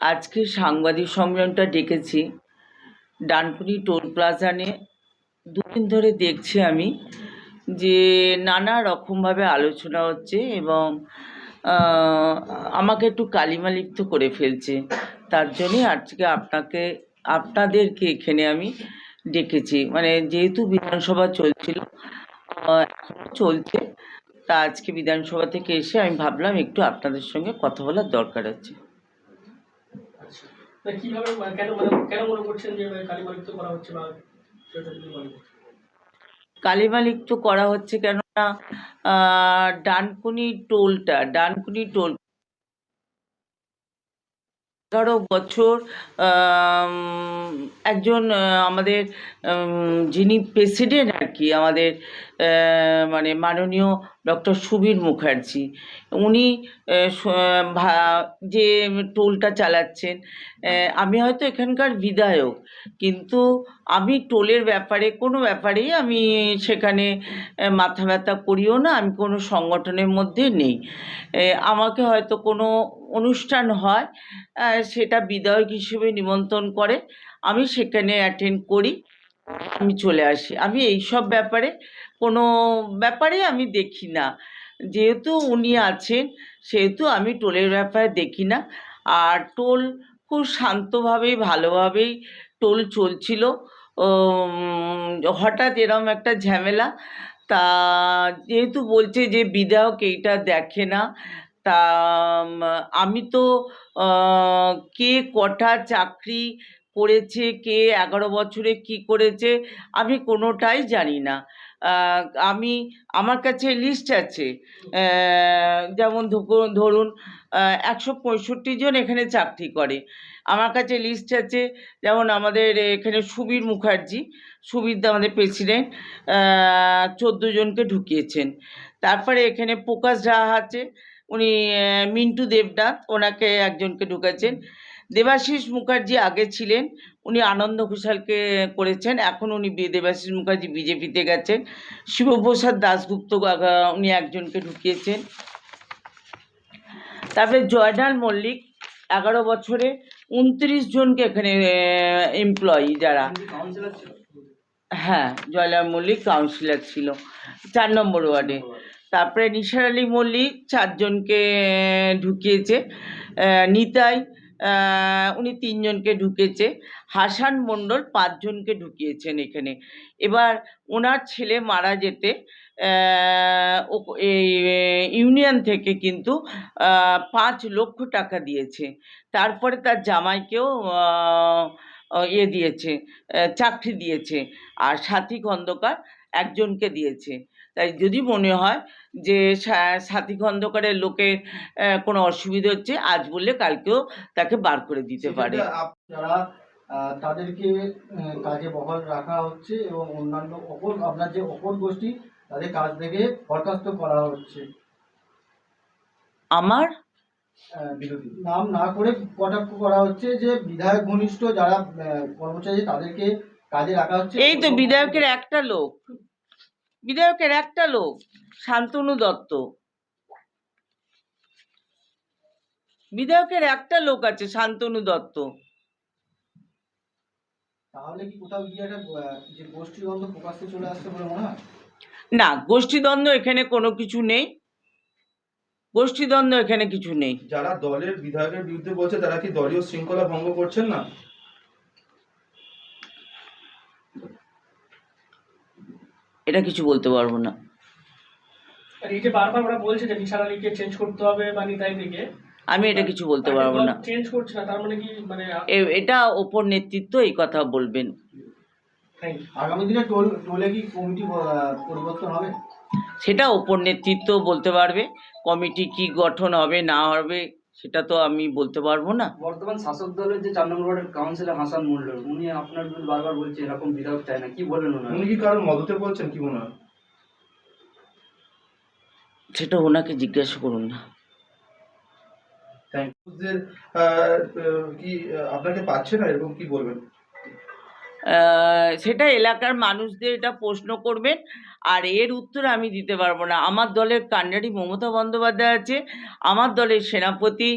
আজকে সাংবাদিক সম্মেলনটা ডেকেছি। ডানকুনি টোল প্লাজা নিয়ে দুদিন ধরে দেখছি আমি যে নানা রকমভাবে আলোচনা হচ্ছে এবং আমাকে একটু কালিমালিপ্ত করে ফেলছে। তার জন্যই আজকে আপনাকে আপনাদেরকে এখানে আমি ডেকেছি। মানে যেহেতু বিধানসভা চলছিল আহ, এখনও চলছে তা আজকে বিধানসভা থেকে এসে আমি ভাবলাম একটু আপনাদের সঙ্গে কথা বলার দরকার আছে। কীভাবে মানে কেন মানে করা হচ্ছে বা সেটা করা হচ্ছে কেননা ডানকুনি টোলটা, ডানকুনি টোল এগারো বছর একজন আমাদের যিনি প্রেসিডেন্ট আর কি, আমাদের মানে মাননীয় ডক্টর সুবীর মুখার্জি। উনি যে টোলটা চালাচ্ছেন আমি হয়তো এখানকার বিধায়ক, কিন্তু আমি টোলের ব্যাপারে, কোনো ব্যাপারেই আমি সেখানে মাথা ব্যথা করিও না, আমি কোনো সংগঠনের মধ্যে নেই। আমাকে হয়তো কোনো অনুষ্ঠান হয় সেটা বিধায়ক হিসেবে নিমন্ত্রণ করে, আমি সেখানে অ্যাটেন্ড করি। আমি চলে আসি। আমি এইসব ব্যাপারে কোনো ব্যাপারে আমি দেখি না। যেহেতু উনি আছেন, সেহেতু আমি টোলের ব্যাপারে দেখি না। আর টোল খুব শান্তভাবেই ভালোভাবেই টোল চলছিল। হঠাৎ এরম একটা ঝামেলা। তা যেহেতু বলছে যে বিধায়ক এইটা দেখে না, তা আমি তো কে কটা চাকরি করেছে কে, এগারো বছরে কি করেছে, আমি কোনোটাই জানি না। আমি, আমার কাছে লিস্ট আছে। যেমন ধরুন একশো পঁয়ষট্টি জন এখানে চাকরি করে। আমার কাছে লিস্ট আছে, যেমন আমাদের এখানে সুবীর মুখার্জি। সুবীর আমাদের প্রেসিডেন্ট চোদ্দ জনকে ঢুকিয়েছেন। তারপরে এখানে প্রকাশ রাহা আছে, উনি মিন্টু দেবনাথ, ওনাকে একজনকে ঢুকাচ্ছেন। দেবাশিস মুখার্জি আগে ছিলেন উনি আনন্দ ঘোষালকে করেছেন এখন উনি বি- দেবাশিস মুখার্জি বিজেপিতে গেছেন। শিবপ্রসাদ দাশগুপ্ত উনি একজনকে ঢুকিয়েছেন। তারপরে জয়নাল মল্লিক এগারো বছরে উনত্রিশ জনকে এখানে এমপ্লয়ি যারা। হ্যাঁ জয়লাল মল্লিক কাউন্সিলর ছিল চার নম্বর ওয়ার্ডে। তারপরে নিসার আলী মল্লিক চারজনকে ঢুকিয়েছে। নিতাই উনি তিনজনকে ঢুকেছে। হাসান মণ্ডল পাঁচজনকে ঢুকিয়েছেন এখানে। এবার ওনার ছেলে মারা যেতে ইউনিয়ন থেকে কিন্তু পাঁচ লক্ষ টাকা দিয়েছে। তারপরে তার জামাইকেও ইয়ে দিয়েছে চাকরি দিয়েছে। আর সাথী খন্দকার একজনকে দিয়েছে। তাই যদি মনে হয় যে সাথী খন্দকারের লোকের কোনো অসুবিধা হচ্ছে আজ বললে কালকেও তাকে বার করে দিতে পারে। যারা তাদেরকে কাজে বহাল রাখা হচ্ছে এবং অন্যান্য অপর আপনার যে অপর গোষ্ঠী তাদের কাজ থেকে বরখাস্ত করা হচ্ছে। আমার? নাম না করে কটাক্ষ করা হচ্ছে যে বিধায়ক ঘনিষ্ঠ যারা কর্মচারী তাদেরকে কাজে রাখা হচ্ছে। এই তো বিধায়কের একটা লোক। বিধায়কের একটা লোক শান্তনু দত্ত। বিধায়কের একটা লোক আছে শান্তনু দত্ত। তাহলে কি কোথাও গিয়ে একটা যে গোষ্ঠীদ্বন্দ্ব প্রকাশ্যে চলে আসছে বলে মনে হয়? না গোষ্ঠীদ্বন্দ্ব এখানে কোনো কিছু নেই। গোষ্ঠীদ্বন্দ্ব এখানে কিছু নেই। যারা দলের বিধায়কের বিরুদ্ধে বলছে তারা কি দলীয় শৃঙ্খলা ভঙ্গ করছেন না? এটা কিছু বলতে পারব না। আর এই যে বারবার ওরা বলছে যে নিশার আলীকে চেঞ্জ করতে হবে বা নিতাই থেকে আমি এটা কিছু বলতে পারব না। চেঞ্জ করছে না তার মানে কি মানে এ- এটা ওপর নেতৃত্ব এই কথা বলবেন। আগামী দিনে টোল টোলে কি কমিটি পরিবর্তন হবে? সেটা ওপর নেতৃত্ব বলতে পারবে কমিটি কি গঠন হবে না হবে সেটা তো আমি বলতে পারব না। বর্তমান শাসক দলের যে চার নম্বর ওয়ার্ডের কাউন্সিলর হাসান মন্ডল উনি আপনার বিরুদ্ধে বারবার বলছে এরকম বিধায়ক চায় না কি বলেন ওনার? উনি কি কারণ মদতে বলছেন কি মনে হয়? সেটা ওনাকে জিজ্ঞাসা করুন না। থ্যাংক ইউ কি আপনাকে পাচ্ছে না এরকম কি বলবেন? সেটা এলাকার মানুষদের এটা প্রশ্ন করবেন। আর এর উত্তর আমি দিতে পারব না। আমার দলের কান্ডারি মমতা বন্দ্যোপাধ্যায় আছে আমার দলের সেনাপতি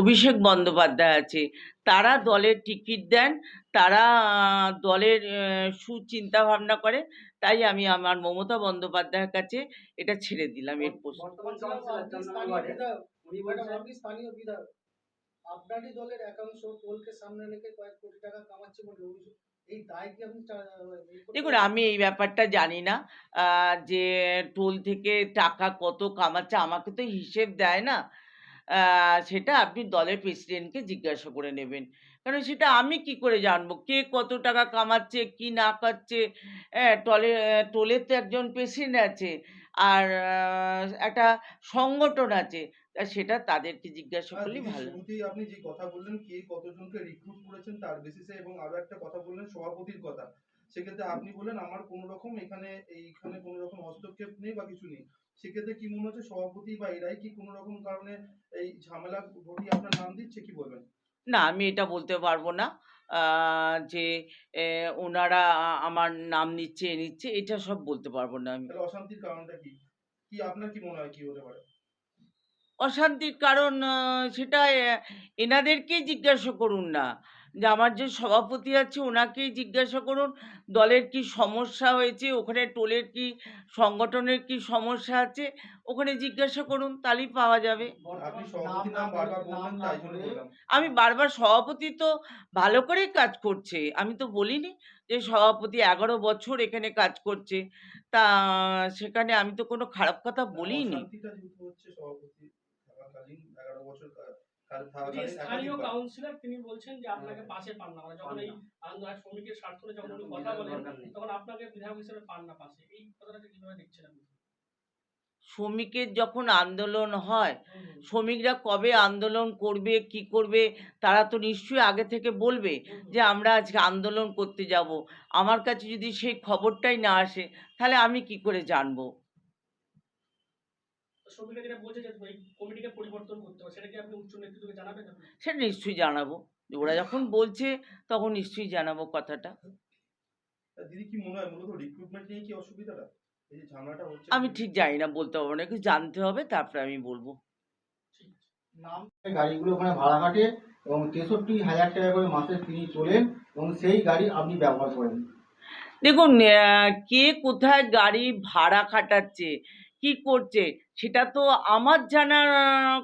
অভিষেক বন্দ্যোপাধ্যায় আছে। তারা দলের টিকিট দেন তারা দলের সুচিন্তা ভাবনা করে। তাই আমি আমার মমতা বন্দ্যোপাধ্যায়ের কাছে এটা ছেড়ে দিলাম এর প্রশ্ন। আপনারই দলের একাংশ পোলকে সামনে রেখে কয়েক কোটি টাকা কামাচ্ছে বলে অভিযোগ। দেখুন আমি এই ব্যাপারটা জানি না যে টোল থেকে টাকা কত কামাচ্ছে আমাকে তো হিসেব দেয় না। সেটা আপনি দলের প্রেসিডেন্টকে জিজ্ঞাসা করে নেবেন। কারণ সেটা আমি কি করে জানব? কে কত টাকা কামাচ্ছে কি না কাচ্ছে হ্যাঁ টলে টোলের তো একজন প্রেসিডেন্ট আছে আর একটা সংগঠন আছে। তা সেটা তাদেরকে জিজ্ঞাসা করলেই ভালো। শুরুতেই আপনি যে কথা বললেন কে কতজনকে রিক্রুট করেছেন তার বেসিসে এবং আরও একটা কথা বললেন সভাপতির কথা। সেক্ষেত্রে আপনি বললেন আমার কোনো রকম এখানে এইখানে কোনো রকম হস্তক্ষেপ নেই বা কিছু নেই। সেক্ষেত্রে কি মনে হচ্ছে সভাপতি বা এরাই কি কোনো রকম কারণে এই ঝামেলা ঘটিয়ে আপনার নাম দিচ্ছে কি বলবেন? না আমি এটা বলতে পারব না। আহ, যে ওনারা আমার নাম নিচ্ছে এ নিচ্ছে এটা সব বলতে পারব না আমি। তাহলে অশান্তির কারণটা কি? কি আপনার কি মনে হয় কি হতে পারে? অশান্তির কারণ সেটা এনাদেরকেই জিজ্ঞাসা করুন না। যে আমার যে সভাপতি আছে ওনাকেই জিজ্ঞাসা করুন দলের কি সমস্যা হয়েছে ওখানে টোলের কি সংগঠনের কি সমস্যা আছে ওখানে জিজ্ঞাসা করুন তাহলেই পাওয়া যাবে। আমি বারবার সভাপতি তো ভালো করেই কাজ করছে। আমি তো বলিনি যে সভাপতি এগারো বছর এখানে কাজ করছে। তা সেখানে আমি তো কোনো খারাপ কথা বলিনি। থাকাকালীন এগারো বছর স্থানীয় কাউন্সিলর তিনি বলছেন যে আপনাকে পাশে পান না মানে যখন এই আন্দোলন শ্রমিকের স্বার্থ নিয়ে যখন উনি কথা বলেন তখন আপনাকে বিধায়ক হিসেবে পান না পাশে। এই কথাটাকে কীভাবে দেখছেন আপনি? শ্রমিকের যখন আন্দোলন হয় শ্রমিকরা কবে আন্দোলন করবে কি করবে তারা তো নিশ্চয়ই আগে থেকে বলবে যে আমরা আজকে আন্দোলন করতে যাব। আমার কাছে যদি সেই খবরটাই না আসে তাহলে আমি কি করে জানব? শ্রমিকরা যেটা বলছে যে এই কমিটিকে পরিবর্তন করতে হবে সেটা কি আপনি উচ্চ নেতৃত্বকে জানাবেন? সেটা নিশ্চয়ই জানাব। ওরা যখন বলছে তখন নিশ্চয়ই জানাব কথাটা। তা দিদি কি মনে হয় মূলত রিক্রুটমেন্ট নিয়ে কি অসুবিধাটা? এই যে ঝামেলাটা হচ্ছে। আমি ঠিক জানি না বলতে পারব না একটু জানতে হবে তারপরে আমি বলব। গাড়িগুলো ওখানে ভাড়া কাটে এবং তেষট্টি হাজার টাকা করে মাসে তিনি তোলেন এবং সেই গাড়ি আপনি ব্যবহার করেন। দেখুন কে কোথায় গাড়ি ভাড়া খাটাচ্ছে কি করছে? সেটা তো আমার জানার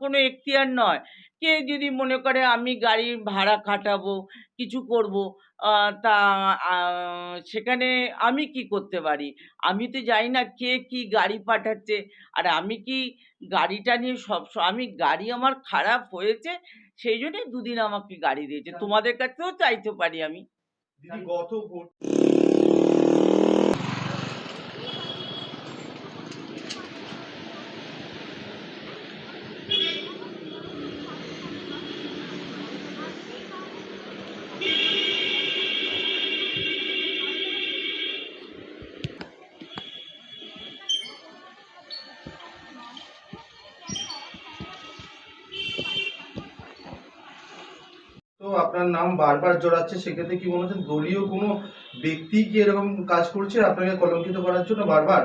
কোনো এখতিয়ার নয়। কে যদি মনে করে আমি গাড়ির ভাড়া খাটাবো, কিছু করব তা সেখানে আমি কি করতে পারি? আমি তো জানি না কে কি গাড়ি পাঠাচ্ছে। আর আমি কি গাড়িটা নিয়ে সব আমি গাড়ি আমার খারাপ হয়েছে, সেই জন্যই দুদিন আমাকে গাড়ি দিয়েছে। তোমাদের কাছেও চাইতে পারি আমি। গত আপনার নাম বারবার জড়াচ্ছে সেক্ষেত্রে কি মনে হচ্ছে দলীয় কোনো ব্যক্তি কি এরকম কাজ করছে? আপনাকে কলঙ্কিত করার জন্য বারবার?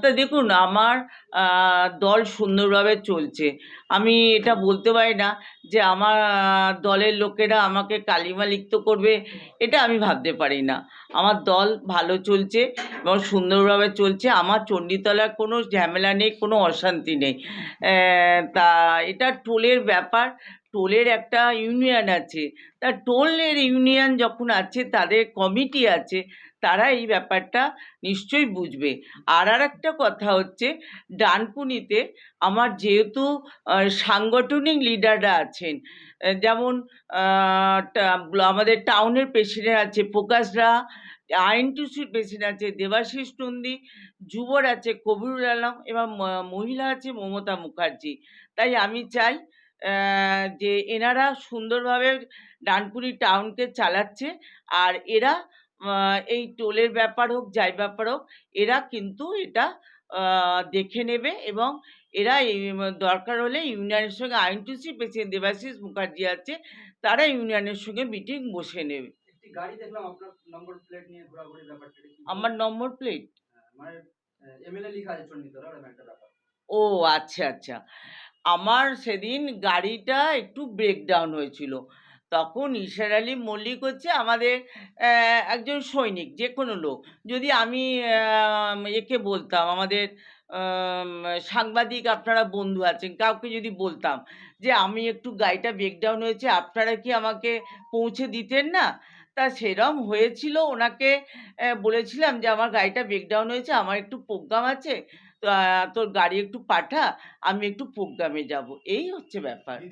তা দেখুন, আমার দল সুন্দরভাবে চলছে। আমি এটা বলতে পারি না যে আমার দলের লোকেরা আমাকে কালিমা লিপ্ত করবে, এটা আমি ভাবতে পারি না। আমার দল ভালো চলছে এবং সুন্দরভাবে চলছে। আমার চণ্ডীতলার কোনো ঝামেলা নেই, কোনো অশান্তি নেই। তা এটা টোলের ব্যাপার। টোলের একটা ইউনিয়ন আছে। তা টোলের ইউনিয়ন যখন আছে, তাদের কমিটি আছে, তারা এই ব্যাপারটা নিশ্চয়ই বুঝবে। আর আর একটা কথা হচ্ছে, ডানকুনিতে আমার যেহেতু সাংগঠনিক লিডাররা আছেন যেমন আমাদের টাউনের প্রেসিডেন্ট আছে প্রকাশরা আইএনটিসির প্রেসিডেন্ট আছে দেবাশিস নন্দী, যুবর আছে কবিরুল আলম এবং মহিলা আছে মমতা মুখার্জি। তাই আমি চাই যে এনারা সুন্দরভাবে ডানকুনি টাউনকে চালাচ্ছে। আর এরা এই টোলের ব্যাপার হোক যাই ব্যাপার হোক এরা কিন্তু এটা দেখে নেবে এবং এরা দরকার হলে ইউনিয়নের সঙ্গে আইনটিসি প্রেসিডেন্ট দেবাশিস মুখার্জি আছে তারা ইউনিয়নের সঙ্গে মিটিং বসে নেবে। আমার নম্বর প্লেট? হ্যাঁ, মানে ও আচ্ছা আচ্ছা। আমার সেদিন গাড়িটা একটু ব্রেকডাউন হয়েছিল। তখন ঈশার আলী মল্লিক হচ্ছে আমাদের একজন সৈনিক যে কোনো লোক। যদি আমি একে বলতাম, আমাদের সাংবাদিক আপনারা বন্ধু আছেন, কাউকে যদি বলতাম যে আমি একটু গাড়িটা ব্রেকডাউন হয়েছে, আপনারা কি আমাকে পৌঁছে দিতেন না? তা সেরম হয়েছিল। ওনাকে বলেছিলাম যে আমার গাড়িটা ব্রেকডাউন হয়েছে, আমার একটু প্রোগ্রাম আছে। তোর গাড়ি একটু পাঠা আমি একটু প্রোগ্রামে যাব। এই হচ্ছে ব্যাপার।